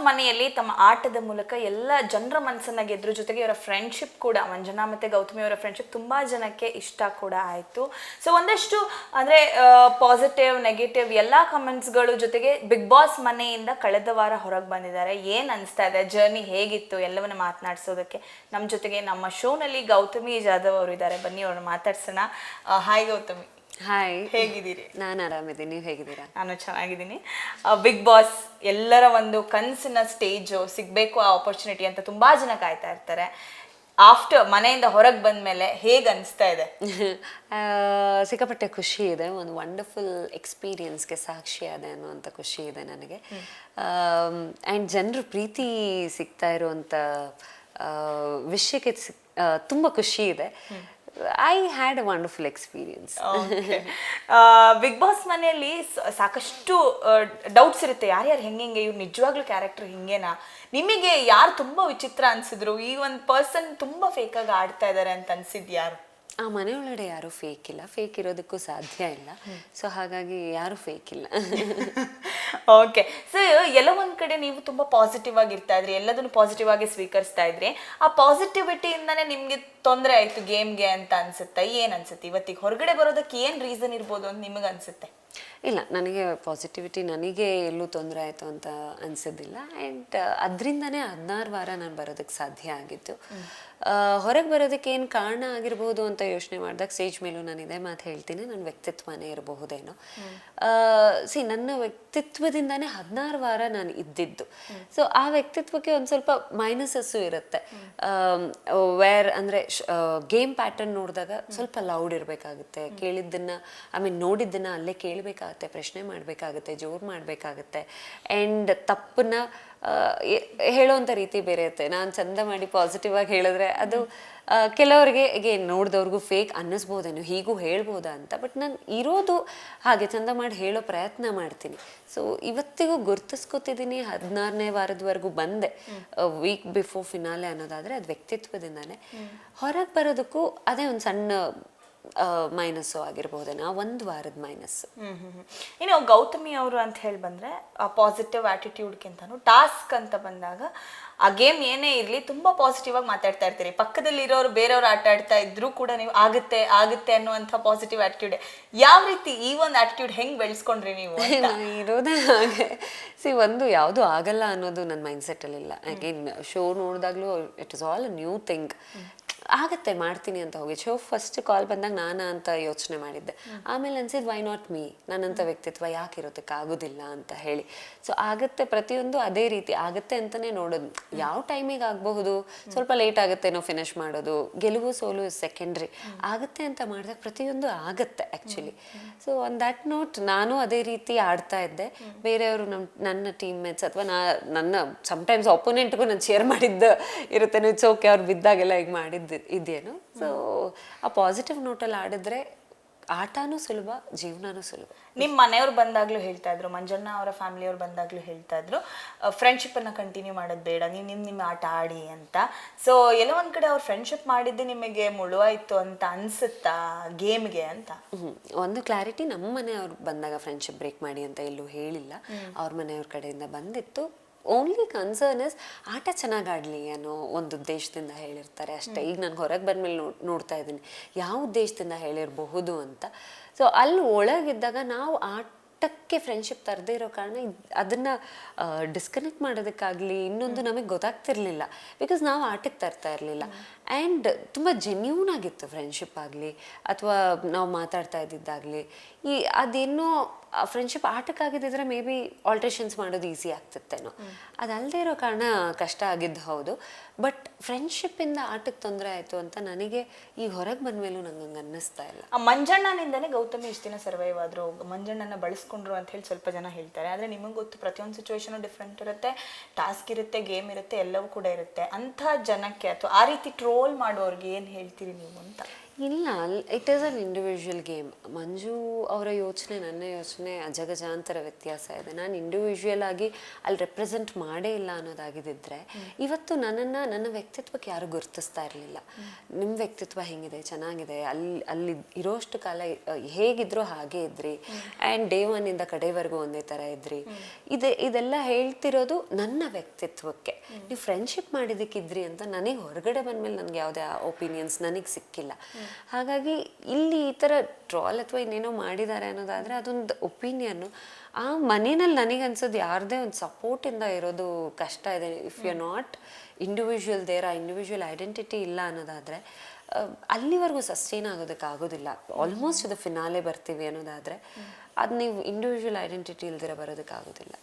ಮನೆಯಲ್ಲಿ ತಮ್ಮ ಆಟದ ಮೂಲಕ ಎಲ್ಲ ಜನರ ಮನಸ್ಸನ್ನ ಗೆದ್ರ ಜೊತೆಗೆ ಇವರ ಫ್ರೆಂಡ್ಶಿಪ್ ಕೂಡ, ಮಂಜನಾ ಮತ್ತೆ ಗೌತಮಿ ಅವರ ಫ್ರೆಂಡ್ಶಿಪ್ ತುಂಬಾ ಜನಕ್ಕೆ ಇಷ್ಟ ಕೂಡ ಆಯ್ತು. ಸೊ ಒಂದಷ್ಟು ಅಂದ್ರೆ ಪಾಸಿಟಿವ್ ನೆಗೆಟಿವ್ ಎಲ್ಲಾ ಕಮೆಂಟ್ಸ್ಗಳು ಜೊತೆಗೆ ಬಿಗ್ ಬಾಸ್ ಮನೆಯಿಂದ ಕಳೆದ ವಾರ ಹೊರಗೆ ಬಂದಿದ್ದಾರೆ. ಏನ್ ಅನಿಸ್ತಾ ಇದೆ? ಜರ್ನಿ ಹೇಗಿತ್ತು? ಎಲ್ಲವನ್ನ ಮಾತನಾಡಿಸೋದಕ್ಕೆ ನಮ್ಮ ಜೊತೆಗೆ ನಮ್ಮ ಶೋನಲ್ಲಿ ಗೌತಮಿ ಜಾಧವ್ ಅವರು ಇದ್ದಾರೆ. ಬನ್ನಿ, ಅವ್ರನ್ನ ಮಾತಾಡ್ಸೋಣ. ಹಾಯ್ ಗೌತಮಿ. ಹಾಯ್ ಹೇಗಿದ್ದೀರಿ? ನಾನು ಆರಾಮಿದ್ದೀನಿ. ನೀವು ಹೇಗಿದ್ದೀರಾ? ನಾನು ಚೆನ್ನಾಗಿದ್ದೀನಿ. ಬಿಗ್ ಬಾಸ್ ಎಲ್ಲರ ಒಂದು ಕನಸಿನ ಸ್ಟೇಜು ಸಿಗಬೇಕು ಆ ಆಪರ್ಚುನಿಟಿ ಅಂತ ತುಂಬಾ ಜನ ಕಾಯ್ತಾ ಇರ್ತಾರೆ. ಆಫ್ಟರ್ ಮನೆಯಿಂದ ಹೊರಗೆ ಬಂದ ಮೇಲೆ ಹೇಗೆ ಅನಿಸ್ತಾ ಇದೆ? ಸಿಕ್ಕಾಪಟ್ಟೆ ಖುಷಿ ಇದೆ. ಒಂದು ವಂಡರ್ಫುಲ್ ಎಕ್ಸ್ಪೀರಿಯನ್ಸ್ಗೆ ಸಾಕ್ಷಿ ಅದೆ ಅನ್ನುವಂಥ ಖುಷಿ ಇದೆ ನನಗೆ. ಆ್ಯಂಡ್ ಜನರು ಪ್ರೀತಿ ಸಿಗ್ತಾ ಇರುವಂಥ ವಿಷಯಕ್ಕೆ ಸಿಕ್ ತುಂಬ ಖುಷಿ ಇದೆ. I had a wonderful experience Bigg Boss ಮನೆಯಲ್ಲಿ ಸಾಕಷ್ಟು ಡೌಟ್ಸ್ ಇರುತ್ತೆ. ಯಾರ್ಯಾರು ಹೆಂಗೆ ಇವ್ರು ನಿಜವಾಗ್ಲೂ ಕ್ಯಾರೆಕ್ಟರ್ ಹಿಂಗೇನಾ? ನಿಮಗೆ ಯಾರು ತುಂಬ ವಿಚಿತ್ರ ಅನ್ಸಿದ್ರು? ಈ ಒಂದು ಪರ್ಸನ್ ತುಂಬ ಫೇಕಾಗಿ ಆಡ್ತಾ ಇದ್ದಾರೆ ಅಂತ ಅನ್ಸಿದ್ ಯಾರು ಆ ಮನೆಯೊಳಗಡೆ ಯಾರೂ ಫೇಕ್ ಇಲ್ಲ. ಫೇಕ್ ಇರೋದಕ್ಕೂ ಸಾಧ್ಯ ಇಲ್ಲ. ಸೊ ಹಾಗಾಗಿ ಯಾರೂ ಫೇಕ್ ಇಲ್ಲ. ಓಕೆ ಸೊ ಎಲ್ಲ ಒಂದ್ ಕಡೆ ನೀವು ತುಂಬಾ ಪಾಸಿಟಿವ್ ಆಗಿ ಇರ್ತಾ ಇದ್ರಿ. ಎಲ್ಲದನ್ನು ಪಾಸಿಟಿವ್ ಆಗಿ ಸ್ವೀಕರಿಸ್ತಾ ಇದ್ರಿ. ಆ ಪಾಸಿಟಿವಿಟಿಯಿಂದಾನೇ ನಿಮ್ಗೆ ತೊಂದರೆ ಆಯ್ತು ಗೇಮ್ಗೆ ಅಂತ ಅನ್ಸುತ್ತೆ? ಏನ್ ಅನ್ಸುತ್ತೆ? ಇವತ್ತಿಗೆ ಹೊರಗಡೆ ಬರೋದಕ್ಕೆ ಏನ್ ರೀಸನ್ ಇರ್ಬೋದು ಅಂತ ನಿಮಗೆ ಅನ್ಸುತ್ತೆ? ಇಲ್ಲ ನನಗೆ ಪಾಸಿಟಿವಿಟಿ ನನಗೆ ಎಲ್ಲೂ ತೊಂದರೆ ಆಯಿತು ಅಂತ ಅನಿಸೋದಿಲ್ಲ. ಆ್ಯಂಡ್ ಅದರಿಂದನೇ ಹದಿನಾರು ವಾರ ನಾನು ಬರೋದಕ್ಕೆ ಸಾಧ್ಯ ಆಗಿತ್ತು. ಹೊರಗೆ ಬರೋದಕ್ಕೆ ಏನು ಕಾರಣ ಆಗಿರ್ಬೋದು ಅಂತ ಯೋಚನೆ ಮಾಡಿದಾಗ ಸ್ಟೇಜ್ ಮೇಲೂ ನಾನು ಇದೇ ಮಾತು ಹೇಳ್ತೀನಿ ನನ್ನ ವ್ಯಕ್ತಿತ್ವನೇ ಇರಬಹುದೇನೋ. ಸಿ ನನ್ನ ವ್ಯಕ್ತಿತ್ವದಿಂದನೇ ಹದಿನಾರು ವಾರ ನಾನು ಇದ್ದಿದ್ದು. ಸೊ ಆ ವ್ಯಕ್ತಿತ್ವಕ್ಕೆ ಒಂದು ಸ್ವಲ್ಪ ಮೈನಸಸ್ಸು ಇರುತ್ತೆ. ವೇರ್ ಅಂದರೆ ಗೇಮ್ ಪ್ಯಾಟರ್ನ್ ನೋಡಿದಾಗ ಸ್ವಲ್ಪ ಲೌಡ್ ಇರಬೇಕಾಗುತ್ತೆ. ಕೇಳಿದ್ದನ್ನ ಐ ಮೀನ್ ನೋಡಿದ್ದನ್ನ ಅಲ್ಲೇ ಕೇಳಬೇಕಾಗತ್ತೆ ಪ್ರಶ್ನೆ ಮಾಡಬೇಕಾಗುತ್ತೆ ಜೋರು ಮಾಡಬೇಕಾಗತ್ತೆ. ಆ್ಯಂಡ್ ತಪ್ಪನ್ನ ಹೇಳೋವಂಥ ರೀತಿ ಬೇರೆ ಇರುತ್ತೆ. ನಾನು ಚಂದ ಮಾಡಿ ಪಾಸಿಟಿವ್ ಆಗಿ ಹೇಳಿದ್ರೆ ಅದು ಕೆಲವರಿಗೆ ಹೀಗೆ ನೋಡಿದವ್ರಿಗೂ ಫೇಕ್ ಅನ್ನಿಸ್ಬೋದೇನೋ ಹೀಗೂ ಹೇಳ್ಬೋದಾ ಅಂತ. ಬಟ್ ನಾನು ಇರೋದು ಹಾಗೆ ಚಂದ ಮಾಡಿ ಹೇಳೋ ಪ್ರಯತ್ನ ಮಾಡ್ತೀನಿ. ಸೊ ಇವತ್ತಿಗೂ ಗುರ್ತಿಸ್ಕೊತಿದ್ದೀನಿ ಹದಿನಾರನೇ ವಾರದವರೆಗೂ ಬಂದೆ. ವೀಕ್ ಬಿಫೋರ್ ಫಿನಾಲೆ ಅನ್ನೋದಾದರೆ ಅದು ವ್ಯಕ್ತಿತ್ವದಿಂದಾನೆ. ಹೊರಗೆ ಬರೋದಕ್ಕೂ ಅದೇ ಒಂದು ಸಣ್ಣ ಮೈನಸ್ಸು ಆಗಿರ್ಬೋದೇನೋ ಆ ಒಂದು ವಾರದ ಮೈನಸ್ ಹ್ಮ್ ಹ್ಮ್ ಹ್ಮ್. ಇನ್ನು ಗೌತಮಿ ಅವರು ಅಂತ ಹೇಳಿ ಬಂದ್ರೆ ಪಾಸಿಟಿವ್ ಆ್ಯಟಿಟ್ಯೂಡ್ಗಿಂತನೂ ಟಾಸ್ಕ್ ಅಂತ ಬಂದಾಗ ಆ ಗೇಮ್ ಏನೇ ಇರಲಿ ತುಂಬಾ ಪಾಸಿಟಿವ್ ಆಗಿ ಮಾತಾಡ್ತಾ ಇರ್ತೀರಿ. ಪಕ್ಕದಲ್ಲಿ ಇರೋರು ಬೇರೆಯವ್ರು ಆಟ ಆಡ್ತಾ ಇದ್ರು ಕೂಡ ನೀವು ಆಗುತ್ತೆ ಆಗುತ್ತೆ ಅನ್ನುವಂಥ ಪಾಸಿಟಿವ್ ಆಟಿಟ್ಯೂಡ್ ಯಾವ ರೀತಿ ಈ ಒಂದು ಆಟಿಟ್ಯೂಡ್ ಹೆಂಗ್ ಬೆಳೆಸ್ಕೊಂಡ್ರಿ ನೀವು ಇರೋದೇ ಹಾಗೆ. ಸಿ ಒಂದು ಯಾವುದು ಆಗಲ್ಲ ಅನ್ನೋದು ನನ್ನ ಮೈಂಡ್ ಸೆಟ್ಟಲ್ಲಿ ಇಲ್ಲ again show ನೋಡಿದಾಗ್ಲೂ it is all new thing ಆಗತ್ತೆ, ಮಾಡ್ತೀನಿ ಅಂತ ಹೋಗಿ. ಸೊ ಫಸ್ಟ್ ಕಾಲ್ ಬಂದಾಗ ನಾನು ಅಂತ ಯೋಚನೆ ಮಾಡಿದ್ದೆ. ಆಮೇಲೆ ಅನ್ಸಿದ್ ವೈ ನಾಟ್ ಮೀ ನನ್ನಂಥ ವ್ಯಕ್ತಿತ್ವ ಯಾಕೆ ಇರೋದಕ್ಕೆ ಆಗೋದಿಲ್ಲ? ಅಂತ ಹೇಳಿ. ಸೊ ಆಗತ್ತೆ ಪ್ರತಿಯೊಂದು ಅದೇ ರೀತಿ. ಆಗತ್ತೆ ಅಂತಲೇ ನೋಡೋದು. ಯಾವ ಟೈಮಿಗೆ ಆಗಬಹುದು? ಸ್ವಲ್ಪ ಲೇಟ್ ಆಗುತ್ತೇನೋ ಫಿನಿಶ್ ಮಾಡೋದು. ಗೆಲುವು ಸೋಲು ಸೆಕೆಂಡ್ರಿ ಆಗತ್ತೆ ಅಂತ ಮಾಡಿದಾಗ ಪ್ರತಿಯೊಂದು ಆಗತ್ತೆ actually so on that note ನಾನು ಅದೇ ರೀತಿ ಆಡ್ತಾ ಇದ್ದೆ. ಬೇರೆಯವರು ನಮ್ಮ ನನ್ನ ಟೀಮ್ ಮೇಟ್ಸ್ ಅಥವಾ ನಾ, ನನ್ನ ಸಮ್ಟೈಮ್ಸ್ ಅಪೋನೆಂಟ್ಗೂ ನಾನು ಶೇರ್ ಮಾಡಿದ್ದು ಇರುತ್ತೆ. ಓಕೆ ಅವ್ರು ಬಿದ್ದಾಗೆಲ್ಲ ಈಗ ಮಾಡಿದ್ದು. ಇದೇನು? ಸೊ ಆ ಪಾಸಿಟಿವ್ ನೋಟಲ್ಲಿ ಆಡಿದ್ರೆ ಆಟನೂ ಸುಲಭ ಜೀವನನೂ ಸುಲಭ. ನಿಮ್ಮ ಮನೆಯವ್ರು ಬಂದಾಗ್ಲೂ ಹೇಳ್ತಾ ಇದ್ರು ಮಂಜಣ್ಣ ಅವರ ಫ್ಯಾಮಿಲಿಯವ್ರು ಬಂದಾಗ್ಲೂ ಹೇಳ್ತಾ ಇದ್ರು ಫ್ರೆಂಡ್ಶಿಪ್ ಅನ್ನ ಕಂಟಿನ್ಯೂ ಮಾಡೋದು ಬೇಡ ನೀವು ನಿಮ್ಮ ನಿಮ್ಮ ಆಟ ಆಡಿ ಅಂತ. ಸೊ ಎಲ್ಲೋ ಒಂದ್ ಕಡೆ ಅವ್ರು ಫ್ರೆಂಡ್ಶಿಪ್ ಮಾಡಿದ್ದು ನಿಮಗೆ ಮುಳುವಾಯಿತು ಅಂತ ಅನ್ಸುತ್ತಾ ಗೇಮ್ಗೆ ಅಂತ. ಒಂದು ಕ್ಲಾರಿಟಿ ನಮ್ಮ ಮನೆಯವ್ರು ಬಂದಾಗ ಫ್ರೆಂಡ್ಶಿಪ್ ಬ್ರೇಕ್ ಮಾಡಿ ಅಂತ ಎಲ್ಲೂ ಹೇಳಿಲ್ಲ. ಅವ್ರ ಮನೆಯವ್ರ ಕಡೆಯಿಂದ ಬಂದಿತ್ತು. ಓನ್ಲಿ ಕನ್ಸರ್ನ್ ಇಸ್ ಆಟ ಚೆನ್ನಾಗಿ ಆಡಲಿ ಅನ್ನೋ ಒಂದು ಉದ್ದೇಶದಿಂದ ಹೇಳಿರ್ತಾರೆ ಅಷ್ಟೇ. ಈಗ ನಾನು ಹೊರಗೆ ಬಂದಮೇಲೆ ನೋಡ್ ನೋಡ್ತಾ ಇದ್ದೀನಿ. ಯಾವ ಉದ್ದೇಶದಿಂದ ಹೇಳಿರಬಹುದು ಅಂತ. ಸೊ ಅಲ್ಲಿ ಒಳಗಿದ್ದಾಗ ನಾವು ಆಟಕ್ಕೆ ಫ್ರೆಂಡ್ಶಿಪ್ ತರದೇ ಇರೋ ಕಾರಣ ಅದನ್ನ ಡಿಸ್ಕನೆಕ್ಟ್ ಮಾಡೋದಕ್ಕಾಗಲಿ ಇನ್ನೊಂದು ನಮಗೆ ಗೊತ್ತಾಗ್ತಿರ್ಲಿಲ್ಲ. ಬಿಕಾಸ್ ನಾವು ಆಟಕ್ಕೆ ತರ್ತಾ ಇರಲಿಲ್ಲ. ಆ್ಯಂಡ್ ತುಂಬ ಜೆನ್ಯೂನ್ ಆಗಿತ್ತು ಫ್ರೆಂಡ್ಶಿಪ್ ಆಗಲಿ ಅಥವಾ ನಾವು ಮಾತಾಡ್ತಾ ಇದ್ದಿದ್ದಾಗಲಿ. ಈ ಅದೇನೋ ಫ್ರೆಂಡ್ಶಿಪ್ ಆಟಕ್ಕಾಗಿದ್ದಿದ್ರೆ ಮೇ ಬಿ ಆಲ್ಟ್ರೇಷನ್ಸ್ ಮಾಡೋದು ಈಸಿ ಆಗ್ತಿತ್ತೇನೋ. ಅದಲ್ಲದೆ ಇರೋ ಕಾರಣ ಕಷ್ಟ ಆಗಿದ್ದು ಹೌದು. ಬಟ್ ಫ್ರೆಂಡ್ಶಿಪ್ಪಿಂದ ಆಟಕ್ಕೆ ತೊಂದರೆ ಆಯಿತು ಅಂತ ನನಗೆ ಈಗ ಹೊರಗೆ ಬಂದ ಮೇಲೂ ನಂಗೆ ಹಂಗೆ ಅನ್ನಿಸ್ತಾ ಇಲ್ಲ. ಆ ಮಂಜಣ್ಣನಿಂದನೇ ಗೌತಮಿ ಇಷ್ಟು ದಿನ ಸರ್ವೈವ್ ಆದರು. ಮಂಜಣ್ಣನ ಬಳಸ್ಕೊಂಡ್ರು ಅಂತ ಹೇಳಿ ಸ್ವಲ್ಪ ಜನ ಹೇಳ್ತಾರೆ. ಆದರೆ ನಿಮಗೆ ಗೊತ್ತು ಪ್ರತಿಯೊಂದು ಸಿಚುವೇಶನು ಡಿಫ್ರೆಂಟ್ ಇರುತ್ತೆ. ಟಾಸ್ಕ್ ಇರುತ್ತೆ ಗೇಮ್ ಇರುತ್ತೆ ಎಲ್ಲವೂ ಕೂಡ ಇರುತ್ತೆ. ಅಂಥ ಜನಕ್ಕೆ ಅಥವಾ ಆ ರೀತಿ ಟ್ರೋಲ್ ಮಾಡೋರಿಗೆ ಏನು ಹೇಳ್ತೀರಿ ನೀವು ಅಂತ? ಇಲ್ಲ it is an individual game Manju ಅವರ ಯೋಚನೆ ನನ್ನ ಯೋಚನೆ ಅಜಗಜಾಂತರ ವ್ಯತ್ಯಾಸ ಇದೆ. ನಾನು ಇಂಡಿವಿಜುವಲ್ ಆಗಿ ಅಲ್ಲಿ ರೆಪ್ರೆಸೆಂಟ್ ಮಾಡೇ ಇಲ್ಲ ಅನ್ನೋದಾಗಿದ್ದಿದ್ರೆ ಇವತ್ತು ನನ್ನನ್ನು ನನ್ನ ವ್ಯಕ್ತಿತ್ವಕ್ಕೆ ಯಾರು ಗುರುತಿಸ್ತಾ ಇರಲಿಲ್ಲ. ನಿಮ್ಮ ವ್ಯಕ್ತಿತ್ವ ಹೆಂಗಿದೆ ಚೆನ್ನಾಗಿದೆ ಅಲ್ಲಿ ಅಲ್ಲಿ ಇರೋಷ್ಟು ಕಾಲ ಹೇಗಿದ್ರೂ ಹೇಗಿದ್ರೋ ಹಾಗೆ ಇದ್ರಿ. ಆ್ಯಂಡ್ ಡೇ ಒನ್ನಿಂದ ಕಡೆವರೆಗೂ ಒಂದೇ ಥರ ಇದ್ರಿ. ಇದೆ ಇದೆಲ್ಲ ಹೇಳ್ತಿರೋದು ನನ್ನ ವ್ಯಕ್ತಿತ್ವಕ್ಕೆ. ನೀವು ಫ್ರೆಂಡ್ಶಿಪ್ ಮಾಡಿದ್ದಕ್ಕಿದ್ರಿ ಅಂತ ನನಗೆ ಹೊರಗಡೆ ಬಂದಮೇಲೆ ನನಗೆ ಯಾವುದೇ ಒಪಿನಿಯನ್ಸ್ ನನಗೆ ಸಿಕ್ಕಿಲ್ಲ. ಹಾಗಾಗಿ ಇಲ್ಲಿ ಈ ಥರ ಟ್ರಾಲ್ ಅಥವಾ ಇನ್ನೇನೋ ಮಾಡಿದ್ದಾರೆ ಅನ್ನೋದಾದರೆ ಅದೊಂದು ಒಪಿನಿಯನ್ನು ಆ ಮನೆಯಲ್ಲಿ ನನಗೆ ಅನ್ಸೋದು ಯಾರದೇ ಒಂದು ಸಪೋರ್ಟಿಂದ ಇರೋದು ಕಷ್ಟ ಇದೆ. If you not individual there ಆ ಇಂಡಿವಿಜುವಲ್ ಐಡೆಂಟಿಟಿ ಇಲ್ಲ ಅನ್ನೋದಾದರೆ ಅಲ್ಲಿವರೆಗೂ ಸಸ್ಟೈನ್ ಆಗೋದಕ್ಕೆ ಆಗೋದಿಲ್ಲ. ಆಲ್ಮೋಸ್ಟ್ ಅದು ಫಿನಾಲೆ ಬರ್ತೀವಿ ಅನ್ನೋದಾದರೆ, ಅದು ನೀವು ಇಂಡಿವಿಜುವಲ್ ಐಡೆಂಟಿಟಿ ಇಲ್ದಿರ ಬರೋದಕ್ಕೆ ಆಗೋದಿಲ್ಲ.